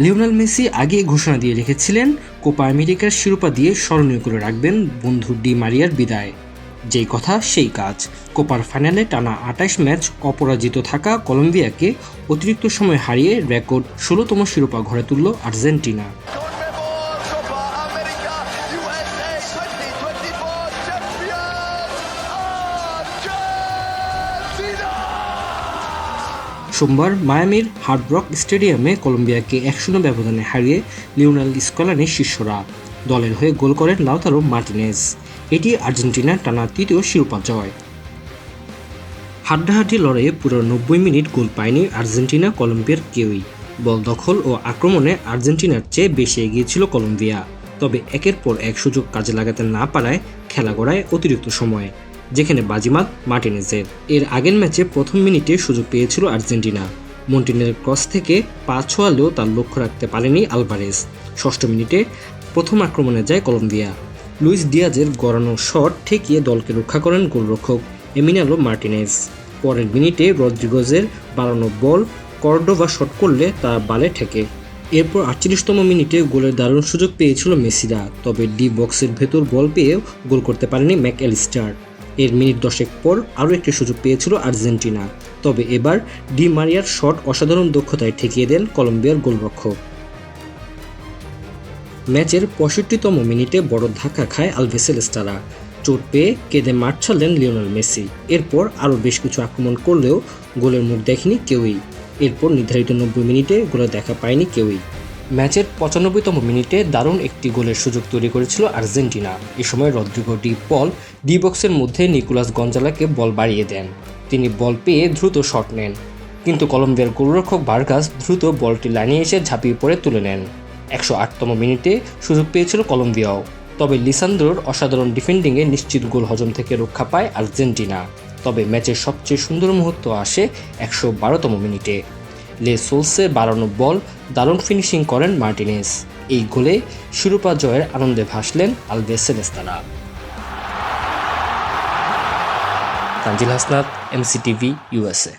Lionel Messi আগে ঘোষণা দিয়ে রেখেছিলেন, কোপা আমেরিকার শিরোপা দিয়ে স্মরণীয় করে রাখবেন বন্ধু ডি মারিয়ার বিদায়। যেই কথা, সেই কাজ। কোপার ফাইনালে টানা আটাইশ ম্যাচ অপরাজিত থাকা কলম্বিয়াকে অতিরিক্ত সময় হারিয়ে রেকর্ড ষোলোতম শিরোপা ঘরে তুলল আর্জেন্টিনা। সোমবার মায়ামির হার্ডব্রক স্টেডিয়ামে কলম্বিয়াকে এক শূন্য ব্যবধানে হারিয়ে লিওনাল স্কলানি শিষ্যরা। দলের হয়ে গোল করেন লাউতারো মার্টিনেজ। এটি আর্জেন্টিনার টানা তৃতীয় শিরোপা জয়। হাড্ডাহাড্ডি লড়াইয়ে পুরো নব্বই মিনিট গোল পায়নি আর্জেন্টিনা কলম্বিয়ার কেউই। বল দখল ও আক্রমণে আর্জেন্টিনার চেয়ে বেশি এগিয়েছিল কলম্বিয়া। তবে একের পর এক সুযোগ কাজে লাগাতে না পারায় খেলা গড়ায় অতিরিক্ত সময়ে। যেখানে বাজিমাত মার্টিনেজের। এর আগের ম্যাচে প্রথম মিনিটে সুযোগ পেয়েছিল আর্জেন্টিনা। মন্টিনের ক্রস থেকে পা ছোঁয়ালেও তার লক্ষ্য রাখতে পারেনি আলভারেজ। ষষ্ঠ মিনিটে প্রথম আক্রমণে যায় কলম্বিয়া। লুইস ডিয়াজের গড়ানো শট ঠেকিয়ে দলকে রক্ষা করেন গোলরক্ষক এমিনালো মার্টিনেজ। পরের মিনিটে রদ্রিগোজের বাড়ানো বল কর্ডোভা শট করলে তা বালে ঠেকে। এরপর আটচল্লিশতম মিনিটে গোলের দারুণ সুযোগ পেয়েছিল মেসিরা, তবে ডি বক্সের ভেতর বল পেয়েও গোল করতে পারেনি ম্যাক এলিস্টার এর মিনিট দশেক পর আরও একটি সুযোগ পেয়েছিল আর্জেন্টিনা। তবে এবার ডি মারিয়ার শট অসাধারণ দক্ষতায় ঠেকিয়ে দেন কলম্বিয়ার গোলরক্ষক। ম্যাচের পঁয়ষট্টিতম মিনিটে বড় ধাক্কা খায় আলভেসেলেস্টারা চোট পেয়ে কেঁদে মাঠ ছাড়লেন লিওনেল মেসি। এরপর আরও বেশ কিছু আক্রমণ করলেও গোলের মুখ দেখেনি কেউই। এরপর নির্ধারিত নব্বই মিনিটে গোলের দেখা পায়নি কেউই। ম্যাচের পঁচানব্বইতম মিনিটে দারুণ একটি গোলের সুযোগ তৈরি করেছিল আর্জেন্টিনা। এ সময় রদ্রিগো ডি পল ডি বক্সের মধ্যে নিকোলাস গঞ্জালাকে বল বাড়িয়ে দেন। তিনি বল পেয়ে দ্রুত শট নেন। কিন্তু কলম্বিয়ার গোলরক্ষক বার্গাস দ্রুত বলটি লাইনে এসে ঝাঁপিয়ে পড়ে তুলে নেন। একশো আটতম মিনিটে সুযোগ পেয়েছিল কলম্বিয়াও। তবে লিসান্দ্রোর অসাধারণ ডিফেন্ডিংয়ে নিশ্চিত গোল হজম থেকে রক্ষা পায় আর্জেন্টিনা। তবে ম্যাচের সবচেয়ে সুন্দর মুহূর্ত আসে একশো বারোতম মিনিটে। লে সোলসে বাড়ানো বল, দারুণ ফিনিশিং করেন মার্টিনেস। এই গোলে শিরোপা জয়ের আনন্দে ভাসলেন আলভেস সেলেস্তারা তানজিল হাসনাত, এমসিটিভি ইউএসএ